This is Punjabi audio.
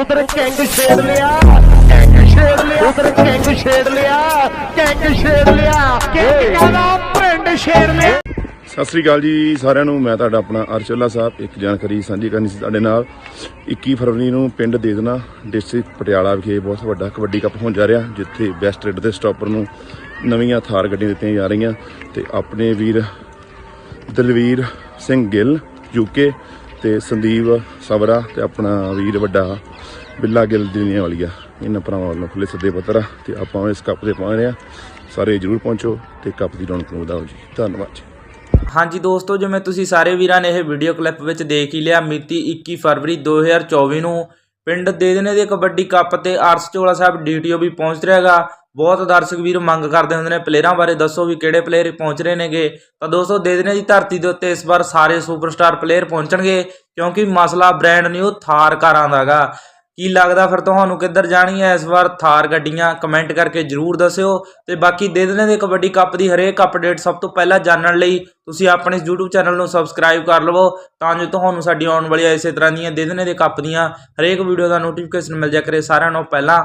ਉਧਰ ਕਿੰਗ ਛੇੜ ਲਿਆ। ਕਿੰਗ ਛੇੜ ਲਿਆ। ਉਧਰ ਕਿੰਗ ਛੇੜ ਲਿਆ। ਕਿੰਗ ਛੇੜ ਲਿਆ। ਕਿੰਗ ਕਹਿੰਦਾ ਪਿੰਡ ਛੇੜ ਲਿਆ। ਸਤਿ ਸ੍ਰੀ ਅਕਾਲ ਜੀ ਸਾਰਿਆਂ ਨੂੰ। ਮੈਂ ਤੁਹਾਡਾ ਆਪਣਾ ਅਰਚੋਲਾ ਸਾਹਿਬ। ਇੱਕ ਜਾਣਕਾਰੀ ਸਾਂਝੀ ਕਰਨੀ ਸੀ ਤੁਹਾਡੇ ਨਾਲ। 21 ਫਰਵਰੀ ਨੂੰ ਪਿੰਡ ਦੇਦਨਾ ਡਿਸਟ੍ਰਿਕਟ ਪਟਿਆਲਾ ਵਿਖੇ ਬਹੁਤ ਵੱਡਾ ਕਬੱਡੀ ਕੱਪ ਹੋਣ ਜਾ ਰਿਹਾ, ਜਿੱਥੇ ਬੈਸਟ ਰੇਡ ਦੇ ਸਟਾਪਰ ਨੂੰ ਨਵੀਆਂ ਥਾਰ ਗੱਡੀਆਂ ਦਿੱਤੀਆਂ ਜਾ ਰਹੀਆਂ। ਤੇ ਆਪਣੇ ਵੀਰ ਦਲਵੀਰ ਸਿੰਘ ਗਿੱਲ ਯੂਕੇ ਤੇ ਸੰਦੀਪ, ਸਬਰਾ ਤੇ ਆਪਣਾ ਵੀਰ ਵੱਡਾ ਬਿੱਲਾ ਗਿੱਲ ਦੁਨੀਆ ਵਾਲੀਆ। ਇਹਨਾਂ ਭਰਾਵਾਂ ਵੱਲੋਂ ਖੁੱਲੇ ਸੱਦੇ ਪੱਤਰ ਆ ਤੇ ਆਪਾਂ ਇਸ ਕੱਪ 'ਤੇ ਪਹੁੰਚ ਰਹੇ ਆ। ਸਾਰੇ ਜਰੂਰ ਪਹੁੰਚੋ ਤੇ ਕੱਪ ਦੀ ਰੌਣਕ ਨੂੰ ਵਧਾਓ ਜੀ। ਧੰਨਵਾਦ ਜੀ। ਹਾਂਜੀ ਦੋਸਤੋ, ਜਿਵੇਂ ਤੁਸੀਂ ਸਾਰੇ ਵੀਰਾਂ ਨੇ ਇਹ ਵੀਡੀਓ ਕਲਿੱਪ ਵਿੱਚ ਦੇਖ ਹੀ ਲਿਆ, ਮਿਤੀ 21 ਫਰਵਰੀ 2024 ਨੂੰ ਪਿੰਡ ਦੇਦਨੇ ਦੇ ਕਬੱਡੀ ਕੱਪ ਤੇ ਆਰਸ ਚੋਲਾ ਸਾਹਿਬ ਡੀਟੀਓ ਵੀ ਪਹੁੰਚ ਰਿਹਾ ਹੈਗਾ ਬਹੁਤ ਦਰਸ਼ਕ ਵੀਰ ਮੰਗ ਕਰਦੇ ਹੁੰਦੇ ਨੇ ਪਲੇਅਰਾਂ ਬਾਰੇ ਦੱਸੋ ਵੀ ਕਿਹੜੇ ਪਲੇਅਰ ਪਹੁੰਚ ਰਹੇ ਨੇਗੇ। ਤਾਂ ਦੋਸਤੋ, ਦੇ ਦਿਨੇ ਦੀ ਧਰਤੀ ਦੇ ਉੱਤੇ ਇਸ ਵਾਰ ਸਾਰੇ ਸੁਪਰਸਟਾਰ ਪਲੇਅਰ ਪਹੁੰਚਣਗੇ, ਕਿਉਂਕਿ ਮਸਲਾ ਬ੍ਰਾਂਡ ਨਿਊ ਥਾਰ ਕਾਰਾਂ ਦਾ ਹੈਗਾ ਕੀ ਲੱਗਦਾ ਫਿਰ ਤੁਹਾਨੂੰ ਕਿੱਧਰ ਜਾਣੀ ਹੈ ਇਸ ਵਾਰ ਥਾਰ ਗੱਡੀਆਂ? ਕਮੈਂਟ ਕਰਕੇ ਜਰੂਰ ਦੱਸਿਓ। ਤੇ ਬਾਕੀ ਦੇ ਦੇਣੇ ਦੇ ਕਬੱਡੀ ਕੱਪ ਦੀ ਹਰੇਕ ਅਪਡੇਟ ਸਭ ਤੋਂ ਪਹਿਲਾਂ ਜਾਣਨ ਲਈ ਤੁਸੀਂ ਆਪਣੇ ਇਸ YouTube ਚੈਨਲ ਨੂੰ ਸਬਸਕ੍ਰਾਈਬ ਕਰ ਲਵੋ, ਤਾਂ ਜੋ ਤੁਹਾਨੂੰ ਸਾਡੀ ਆਉਣ ਵਾਲੀ ਇਸੇ ਤਰ੍ਹਾਂ ਦੀਆਂ ਦੇ ਦੇਣੇ ਦੇ ਕੱਪ ਦੀਆਂ। ਹਰੇਕ ਵੀਡੀਓ ਦਾ ਨੋਟੀਫਿਕੇਸ਼ਨ ਮਿਲ ਜਾ ਕਰੇ ਸਾਰਿਆਂ ਨੂੰ ਪਹਿਲਾਂ।